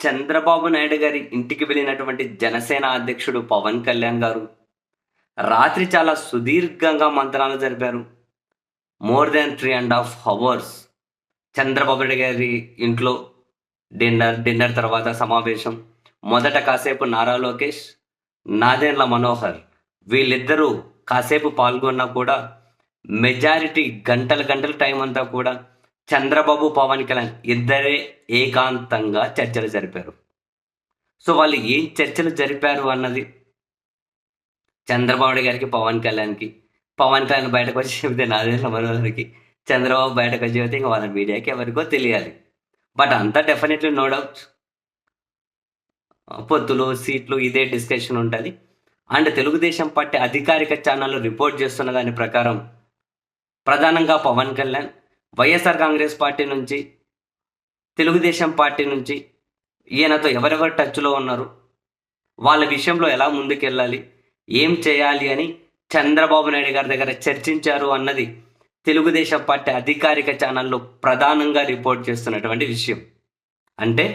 చంద్రబాబు నాయుడు గారి ఇంటికి వెళ్ళినటువంటి జనసేన అధ్యక్షుడు పవన్ కళ్యాణ్ గారు రాత్రి చాలా సుదీర్ఘంగా మంత్రాలు జరిపారు. More than three and half hours Chandrababu Naidu గారి ఇంట్లో డిన్నర్ డిన్నర్ తర్వాత సమావేశం. మొదట కాసేపు నారా లోకేష్ నాదేండ్ల మనోహర్ వీళ్ళిద్దరూ కాసేపు పాల్గొన్నా కూడా మెజారిటీ గంటల గంటల టైం అంతా కూడా చంద్రబాబు పవన్ కళ్యాణ్ ఇద్దరే ఏకాంతంగా చర్చలు జరిపారు. సో వాళ్ళు ఏం చర్చలు జరిపారు అన్నది చంద్రబాబు గారికి పవన్ కళ్యాణ్కి పవన్ కళ్యాణ్ బయటకు వచ్చి చెబితే నాదేళ్ళ మనోహర్కి చంద్రబాబు బయటకు వచ్చి చెబితే ఇంకా వాళ్ళ మీడియాకి ఎవరికో తెలియాలి. బట్ అంతా డెఫినెట్లీ నో డౌట్ పొత్తులు సీట్లు ఇదే డిస్కషన్ ఉంటుంది. అండ్ తెలుగుదేశం పార్టీ అధికారిక ఛానల్ రిపోర్ట్ చేస్తున్న దాని ప్రకారం ప్రధానంగా పవన్ కళ్యాణ్ వైఎస్ఆర్ కాంగ్రెస్ పార్టీ నుంచి తెలుగుదేశం పార్టీ నుంచి ఈయనతో ఎవరెవరు టచ్లో ఉన్నారు వాళ్ళ విషయంలో ఎలా ముందుకెళ్ళాలి ఏం చేయాలి అని చంద్రబాబు నాయుడు గారి దగ్గర చర్చించారు అన్నది తెలుగుదేశం పార్టీ అధికారిక ఛానల్లో ప్రధానంగా రిపోర్ట్ చేస్తున్నటువంటి విషయం. అంటే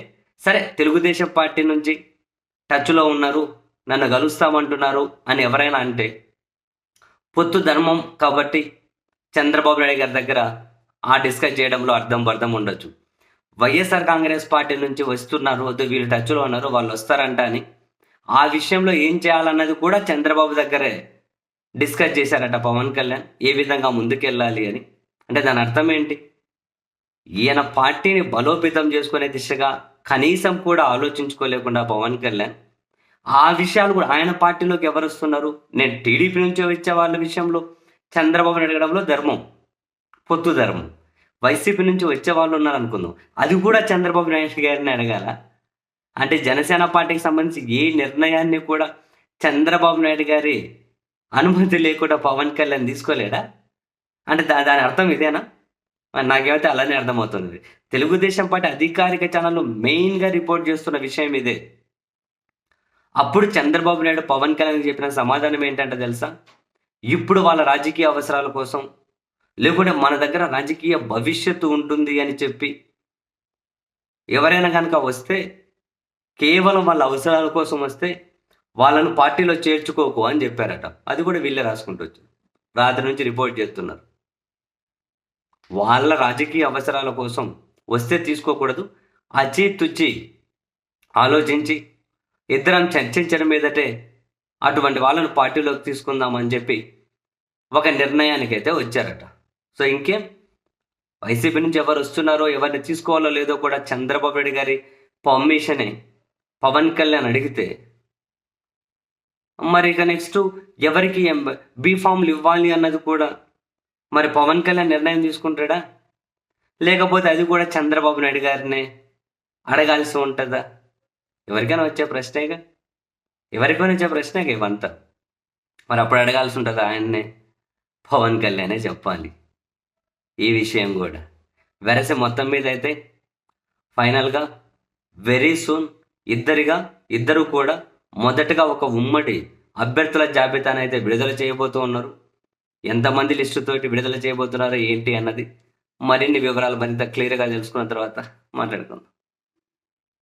సరే తెలుగుదేశం పార్టీ నుంచి టచ్లో ఉన్నారు నన్ను కలుస్తామంటున్నారు అని ఎవరైనా అంటే పొత్తు ధర్మం కాబట్టి చంద్రబాబు నాయుడు గారి దగ్గర ఆ డిస్కస్ చేయడంలో అర్థం అర్థం ఉండొచ్చు. వైఎస్ఆర్ కాంగ్రెస్ పార్టీ నుంచి వస్తున్నారు వద్దు వీళ్ళు టచ్లో ఉన్నారు వాళ్ళు వస్తారంట అని. ఆ విషయంలో ఏం చేయాలన్నది కూడా చంద్రబాబు దగ్గరే డిస్కస్ చేశారట పవన్ కళ్యాణ్. ఏ విధంగా ముందుకెళ్ళాలి అని. అంటే దాని అర్థం ఏంటి? ఈయన పార్టీని బలోపేతం చేసుకునే దిశగా కనీసం కూడా ఆలోచించుకోలేకుండా పవన్ కళ్యాణ్. ఆ విషయాలు కూడా ఆయన పార్టీలోకి ఎవరు వస్తున్నారు? నేను టీడీపీ నుంచి వచ్చే వాళ్ళ విషయంలో చంద్రబాబు అడగడంలో ధర్మం. పొత్తు ధర్మం. వైసీపీ నుంచి వచ్చే వాళ్ళు ఉన్నారు అనుకుందాం. అది కూడా చంద్రబాబు నాయుడు గారిని అడగాల? అంటే జనసేన పార్టీకి సంబంధించి ఏ నిర్ణయాన్ని కూడా చంద్రబాబు నాయుడు గారి అనుమతి లేకుండా పవన్ కళ్యాణ్ తీసుకోలేడా? అంటే దా దాని అర్థం ఇదేనా? నాకేమైతే అలానే అర్థమవుతుంది తెలుగుదేశం పార్టీ అధికారిక ఛానల్ మెయిన్గా రిపోర్ట్ చేస్తున్న విషయం ఇదే. అప్పుడు చంద్రబాబు నాయుడు పవన్ కళ్యాణ్ చెప్పిన సమాధానం ఏంటంటే తెలుసా? ఇప్పుడు వాళ్ళ రాజకీయ అవసరాల కోసం లేకుంటే మన దగ్గర రాజకీయ భవిష్యత్తు ఉంటుంది అని చెప్పి ఎవరైనా కనుక వస్తే కేవలం వాళ్ళ అవసరాల కోసం వస్తే వాళ్ళను పార్టీలో చేర్చుకోకు అని చెప్పారట. అది కూడా వీళ్ళే రాసుకుంటూ వచ్చారు. రాత్రి నుంచి రిపోర్ట్ చేస్తున్నారు. వాళ్ళ రాజకీయ అవసరాల కోసం వస్తే తీసుకోకూడదు. అచి తుచి ఆలోచించి ఇద్దరం చర్చించడం మీదటే అటువంటి వాళ్ళను పార్టీలోకి తీసుకుందామని చెప్పి ఒక నిర్ణయానికైతే వచ్చారట. సో ఇంకేం? వైసీపీ నుంచి ఎవరు వస్తున్నారో ఎవరిని తీసుకోవాలో లేదో కూడా చంద్రబాబు నాయుడు గారి పర్మిషనే పవన్ కళ్యాణ్ అడిగితే మరి ఇక నెక్స్ట్ ఎవరికి బీ ఫామ్లు ఇవ్వాలి అన్నది కూడా మరి పవన్ కళ్యాణ్ నిర్ణయం తీసుకుంటాడా? లేకపోతే అది కూడా చంద్రబాబు నాయుడు గారినే అడగాల్సి ఉంటుందా? ఎవరికైనా వచ్చే ప్రశ్నేగా? ఎవరికైనా వచ్చే ప్రశ్నేగా ఇవంతా? మరి అప్పుడు అడగాల్సి ఉంటుందా ఆయన్నే? పవన్ కళ్యాణే చెప్పాలి. ఈ విషయం కూడా. వెరస మొత్తం మీద అయితే ఫైనల్గా వెరీ సూన్ ఇద్దరిగా ఇద్దరు కూడా మొదటగా ఒక ఉమ్మడి అభ్యర్థుల జాబితాను అయితే విడుదల చేయబోతూ ఉన్నారు. ఎంతమంది లిస్టుతోటి విడుదల చేయబోతున్నారో ఏంటి అన్నది మరిన్ని వివరాలు మరింత క్లియర్గా తెలుసుకున్న తర్వాత మాట్లాడుకుందాం.